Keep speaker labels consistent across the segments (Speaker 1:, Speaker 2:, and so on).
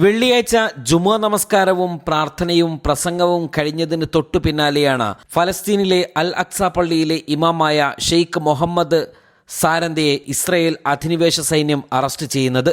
Speaker 1: വെള്ളിയാഴ്ച ജുമുഅ നമസ്കാരവും പ്രാർത്ഥനയും പ്രസംഗവും കഴിഞ്ഞതിന് തൊട്ടു പിന്നാലെയാണ് ഫലസ്തീനിലെ അൽ അക്സ പള്ളിയിലെ ഇമാമായ ഷെയ്ഖ് മുഹമ്മദ് സാരന്തയെ ഇസ്രയേൽ അധിനിവേശ സൈന്യം അറസ്റ്റ് ചെയ്യുന്നത്.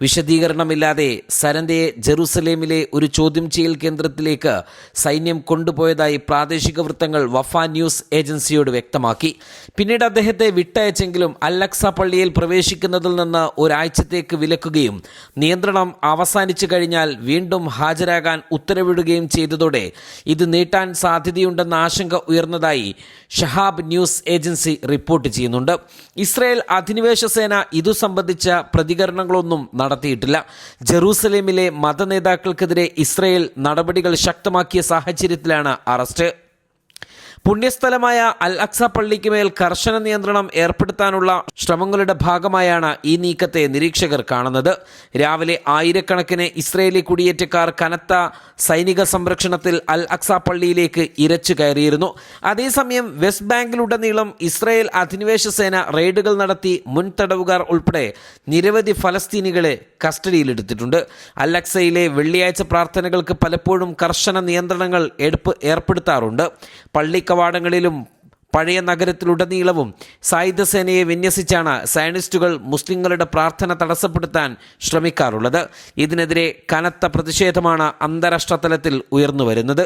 Speaker 1: വിശദീകരണമില്ലാതെ സരന്തയെ ജെറൂസലേമിലെ ഒരു ചോദ്യം ചെയ്യൽ കേന്ദ്രത്തിലേക്ക് സൈന്യം കൊണ്ടുപോയതായി പ്രാദേശിക വൃത്തങ്ങൾ വഫ ന്യൂസ് ഏജൻസിയോട് വ്യക്തമാക്കി. പിന്നീട് അദ്ദേഹത്തെ വിട്ടയച്ചെങ്കിലും അല്ലക്സ പള്ളിയിൽ പ്രവേശിക്കുന്നതിൽ നിന്ന് ഒരാഴ്ചത്തേക്ക് വിലക്കുകയും നിയന്ത്രണം അവസാനിച്ചു കഴിഞ്ഞാൽ വീണ്ടും ഹാജരാകാൻ ഉത്തരവിടുകയും ചെയ്തതോടെ ഇത് നീട്ടാൻ സാധ്യതയുണ്ടെന്ന ആശങ്ക ഉയർന്നതായി ഷഹാബ് ന്യൂസ് ഏജൻസി റിപ്പോർട്ട് ചെയ്യുന്നുണ്ട്. ഇസ്രായേൽ അധിനിവേശ സേന ഇതു സംബന്ധിച്ച പ്രതികരണങ്ങളൊന്നും നടത്തിയിട്ടില്ല. ജെറൂസലേമിലെ മതനേതാക്കൾക്കെതിരെ ഇസ്രായേൽ നടപടികൾ ശക്തമാക്കിയ സാഹചര്യത്തിലാണ് അറസ്റ്റ്. പുണ്യസ്ഥലമായ അൽ അക്സ പള്ളിക്ക് മേൽ കർശന നിയന്ത്രണം ഏർപ്പെടുത്താനുള്ള ശ്രമങ്ങളുടെ ഭാഗമായാണ് ഈ നീക്കത്തെ നിരീക്ഷകർ കാണുന്നത്. രാവിലെ ആയിരക്കണക്കിന് ഇസ്രയേലി കുടിയേറ്റക്കാർ കനത്ത സൈനിക സംരക്ഷണത്തിൽ അൽ അക്സ പള്ളിയിലേക്ക് ഇരച്ചു കയറിയിരുന്നു. അതേസമയം വെസ്റ്റ് ബാങ്കിലുടനീളം ഇസ്രയേൽ അധിനിവേശ സേന റെയ്ഡുകൾ നടത്തി മുൻ തടവുകാർ ഉൾപ്പെടെ നിരവധി ഫലസ്തീനികളെ കസ്റ്റഡിയിലെടുത്തിട്ടുണ്ട്. അൽ അക്സയിലെ വെള്ളിയാഴ്ച പ്രാർത്ഥനകൾക്ക് പലപ്പോഴും കർശന നിയന്ത്രണങ്ങൾ ഏർപ്പെടുത്താറുണ്ട്. പള്ളി കവാടങ്ങളിലും പഴയ നഗരത്തിലുടനീളവും സായുധ സേനയെ വിന്യസിച്ചാണ് സയനിസ്റ്റുകൾ മുസ്ലിങ്ങളുടെ പ്രാർത്ഥന തടസ്സപ്പെടുത്താൻ ശ്രമിക്കാറുള്ളത്. ഇതിനെതിരെ കനത്ത പ്രതിഷേധമാണ് അന്താരാഷ്ട്ര തലത്തിൽ ഉയർന്നു വരുന്നത്